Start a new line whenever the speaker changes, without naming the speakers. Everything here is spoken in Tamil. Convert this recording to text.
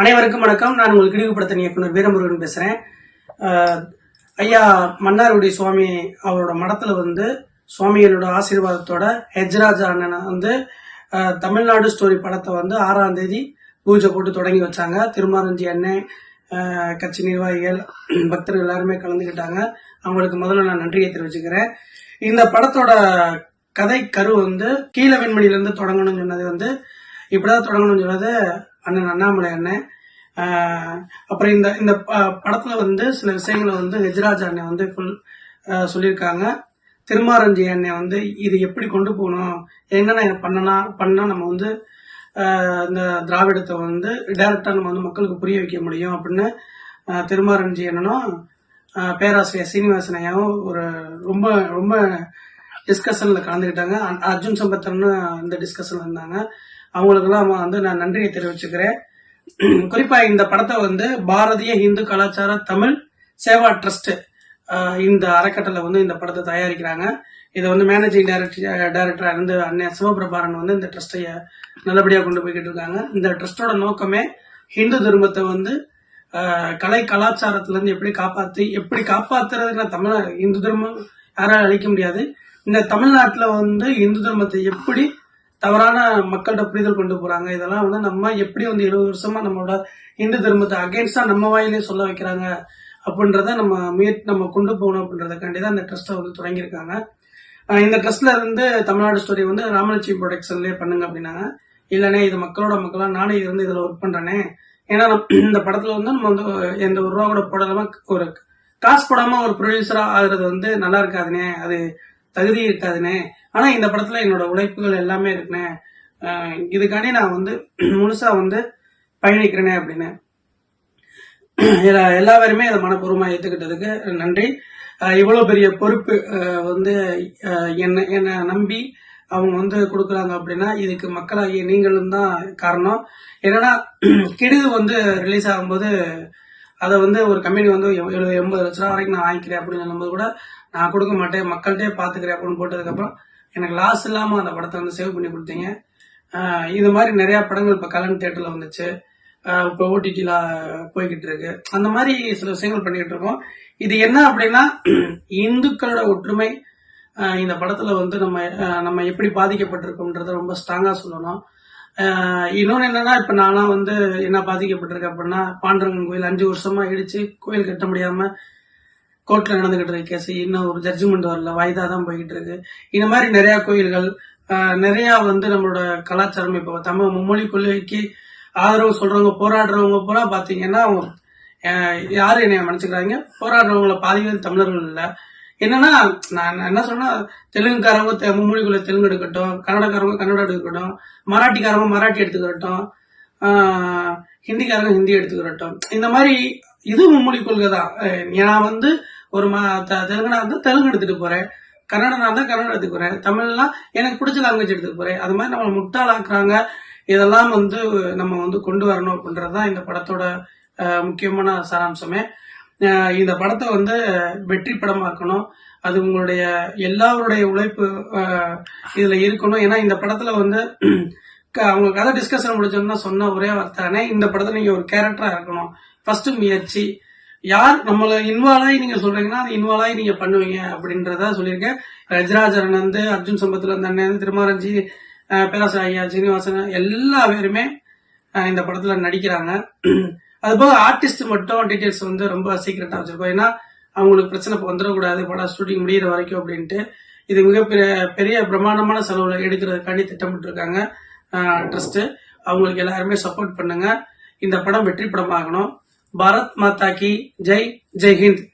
அனைவருக்கும் வணக்கம். நான் உங்கள் கிழிவுபடுத்த இயக்குனர் வீரமுருகன் பேசுகிறேன் ஐயா மன்னாருடைய சுவாமி அவரோட மடத்தில் வந்து சுவாமிகளோட ஆசீர்வாதத்தோட ஹெஜ்ராஜ் அண்ணனை வந்து தமிழ்நாடு ஸ்டோரி படத்தை வந்து ஆறாம் தேதி பூஜை போட்டு தொடங்கி வச்சாங்க. திருமாரஞ்சி அண்ணன் கட்சி நிர்வாகிகள் பக்தர்கள் எல்லாருமே கலந்துக்கிட்டாங்க அவங்களுக்கு முதல்ல நான் நன்றியை தெரிவிச்சுக்கிறேன். இந்த படத்தோட கதை கரு வந்து கீழ வெண்மணிலேருந்து தொடங்கணும்னு சொன்னது வந்து இப்படிதான் தொடங்கணும்னு சொன்னது அண்ணன் அண்ணாமலை அண்ணன் அப்புறம் இந்த இந்த படத்தில் படத்துல வந்து சில விஷயங்களை வந்து ஹெஜ்ராஜ் அண்ணன் வந்து ஃபுல் சொல்லியிருக்காங்க. திருமாரஞ்சி அண்ணன் வந்து இது எப்படி கொண்டு போகணும்? என்னென்ன பண்ணலாம்? பண்ணால் நம்ம வந்து இந்த திராவிடத்தை வந்து டைரக்டாக நம்ம வந்து மக்களுக்கு புரிய வைக்க முடியும் அப்படின்னு திருமாரஞ்சி அண்ணனும் பேராசிரியர் சீனிவாசன் ஐயாவும் ஒரு ரொம்ப ரொம்ப டிஸ்கஷனில் கலந்துக்கிட்டாங்க. அர்ஜுன் சம்பத்தர்னு இந்த டிஸ்கஷனில் இருந்தாங்க. அவங்களுக்கெல்லாம் வந்து நான் நன்றியை தெரிவிச்சுக்கிறேன். குறிப்பா இந்த படத்தை வந்து பாரதிய இந்து கலாச்சார தமிழ் சேவா ட்ரஸ்ட் இந்த அறக்கட்டளை வந்து இந்த படத்தை தயாரிக்கிறாங்க. இதை வந்து மேனேஜிங் டைரக்டர் டைரக்டரா இருந்து அண்ணன் சிவபிரபாரன் வந்து இந்த ட்ரஸ்ட்டை நல்லபடியாக கொண்டு போய்கிட்டு இருக்காங்க. இந்த ட்ரஸ்டோட நோக்கமே ஹிந்து தர்மத்தை வந்து கலை கலாச்சாரத்திலேருந்து எப்படி காப்பாற்றி எப்படி காப்பாத்துறதுன்னா தமிழ் இந்து தர்மம் யாராலும் அழிக்க முடியாது. இந்த தமிழ்நாட்டில் வந்து இந்து தர்மத்தை எப்படி தவறான மக்கள்கிட்ட புரிதல் கொண்டு போறாங்க. இதெல்லாம் வந்து நம்ம எப்படி வந்து எழுபது வருஷமா நம்மளோட இந்து தர்மத்தை அகேன்ஸ்டா நம்ம வாயிலே சொல்ல வைக்கிறாங்க அப்படின்றத நம்ம முயற்சி நம்ம கொண்டு போகணும் அப்படின்றதுக்காண்டி தான் இந்த ட்ரஸ்ட்டை வந்து தொடங்கியிருக்காங்க. இந்த ட்ரஸ்ட்ல இருந்து தமிழ்நாடு ஸ்டோரி வந்து ராமலட்சுமி ப்ரொடக்ஷன்லேயே பண்ணுங்க அப்படின்னாங்க. இல்லைனே இது மக்களோட மக்களா நானே இருந்து இதுல ஒர்க் பண்றேனே. ஏன்னா நம்ம இந்த படத்துல வந்து நம்ம வந்து எந்த ஒரு ரூபா கூட போடாமல் ஒரு காசு போடாம ஒரு ப்ரொடியூசரா ஆகுறது வந்து நல்லா இருக்காதுனே. அது தகுதி இருக்காதுனே. ஆனா இந்த படத்துல என்னோட உழைப்புகள் எல்லாமே இருக்குனே. இதுக்காண்டி நான் வந்து முழுசா வந்து பயணிக்கிறேனே அப்படின்னு. எல்லா- எல்லாருமே அதை மனப்பூர்வமா ஏத்துக்கிட்டதுக்கு நன்றி. இவ்வளோ இவ்வளவு பெரிய பொறுப்பு வந்து என்னை என்ன என்னை நம்பி அவங்க வந்து கொடுக்குறாங்க அப்படின்னா இதுக்கு மக்களாகிய நீங்களும் தான் காரணம். என்னன்னா கெடுது வந்து ரிலீஸ் ஆகும்போது அதை வந்து ஒரு கம்பெனி வந்து எழுபது எண்பது லட்ச ரூபா வரைக்கும் நான் வாங்கிக்கிறேன் அப்படின்னு சொல்லும்போது கூட நான் கொடுக்க மாட்டேன். மக்கள்கிட்டே பார்த்துக்கிறேன் அப்படின்னு போட்டதுக்கப்புறம் எனக்கு லாஸ் இல்லாமல் அந்த படத்தை வந்து சேவ் பண்ணி கொடுத்தீங்க. இது மாதிரி நிறையா படங்கள் இப்போ கலன் தேட்டரில் வந்துச்சு. இப்போ ஓடிடியில் போய்கிட்டு இருக்கு. அந்த மாதிரி சில விஷயங்கள் பண்ணிக்கிட்டு இருக்கோம். இது என்ன அப்படின்னா இந்துக்களோட ஒற்றுமை இந்த படத்தில் வந்து நம்ம நம்ம எப்படி பாதிக்கப்பட்டிருக்கோன்றத ரொம்ப ஸ்ட்ராங்காக சொல்லணும். இன்னொன்று என்னன்னா இப்போ நான்லாம் வந்து என்ன பாதிக்கப்பட்டிருக்கேன் அப்படின்னா பாண்டரங்கன் கோயில் அஞ்சு வருஷமா இடிச்சு கோயில் கட்ட முடியாம கோர்ட்ல நடந்துகிட்டு இருக்க கேஸ் இன்னும் ஒரு ஜட்ஜ்மெண்ட் வரல. வாய்தா தான் போய்கிட்டு இருக்கு இந்த மாதிரி நிறைய கோயில்கள் நிறைய வந்து நம்மளோட கலாச்சாரம் இப்போ தமிழ் மும்மொழி கொள்கைக்கு ஆதரவு சொல்றவங்க போராடுறவங்க பூரா பாத்தீங்கன்னா அவங்க, யாரு என்னைய மன்னிச்சுக்கிறாங்க. போராடுறவங்கள பாதி தமிழர்கள் இல்லை. என்னன்னா நான் என்ன சொன்னா தெலுங்குக்காரவங்க தெ- மும்மொழிக்குள்ள தெலுங்கு எடுக்கட்டும் கன்னடக்காரவங்க கன்னடம் எடுக்கட்டும் மராட்டிக்காரவங்க மராட்டி எடுத்துக்கிறட்டும் ஹிந்திக்காரங்க ஹிந்தி எடுத்துக்கிறட்டும். இந்த மாதிரி இது மும்மொழி கொள்கை தான். நான் வந்து ஒரு ம தெலுங்குனா இருந்தால் தெலுங்கு எடுத்துட்டு போறேன். கன்னடனா இருந்தால் கன்னடம் எடுத்துக்கிறேன் தமிழ்லாம் எனக்கு பிடிச்ச லாங்குவேஜ் எடுத்துக்க போறேன். அது மாதிரி நம்மளை முட்டாளாக்குறாங்க. இதெல்லாம் வந்து நம்ம வந்து கொண்டு வரணும் அப்படின்றது தான் இந்த படத்தோட முக்கியமான சாராம்சமே. இந்த படத்தை வந்து வெற்றி படமாக்கணும். அது உங்களுடைய எல்லாருடைய உழைப்பு இதுல இருக்கணும். ஏன்னா இந்த படத்துல வந்து க- அவங்க கதை டிஸ்கஷன் முடிச்சோம்னா சொன்ன ஒரே வார்த்தானே இந்த படத்துல நீங்க ஒரு கேரக்டரா இருக்கணும். ஃபர்ஸ்ட் முயற்சி. யார் நம்மள இன்வால்வ் ஆகி நீங்க சொல்றீங்கன்னா அது இன்வால்வ் ஆகி நீங்க பண்ணுவீங்க அப்படின்றத சொல்லியிருக்கேன். ரஜராஜரன் வந்து அர்ஜுன் சம்பத்துல அந்த அண்ணன் திருமாரஞ்சி பேராசாயா ஐயா சீனிவாசன் எல்லா பேருமே இந்த படத்துல நடிக்கிறாங்க. அது போக ஆர்டிஸ்ட் மட்டும் டீட்டெயில்ஸ் வந்து ரொம்ப சீக்கிரட்டா வச்சிருக்கோம். ஏன்னா அவங்களுக்கு பிரச்சனை வந்துடக்கூடாது. படம் ஷூட்டிங் முடியிற வரைக்கும் அப்படின்ட்டு. இது மிகப்பெரிய பெரிய பிரம்மாண்டமான செலவுல எடுக்கிறதுக்காண்டி திட்டமிட்டு இருக்காங்க ட்ரஸ்ட் அவங்களுக்கு எல்லாருமே சப்போர்ட் பண்ணுங்க. இந்த படம் வெற்றி படமாகணும். பாரத் மாதா கி ஜெய். ஜெய் ஹிந்த்.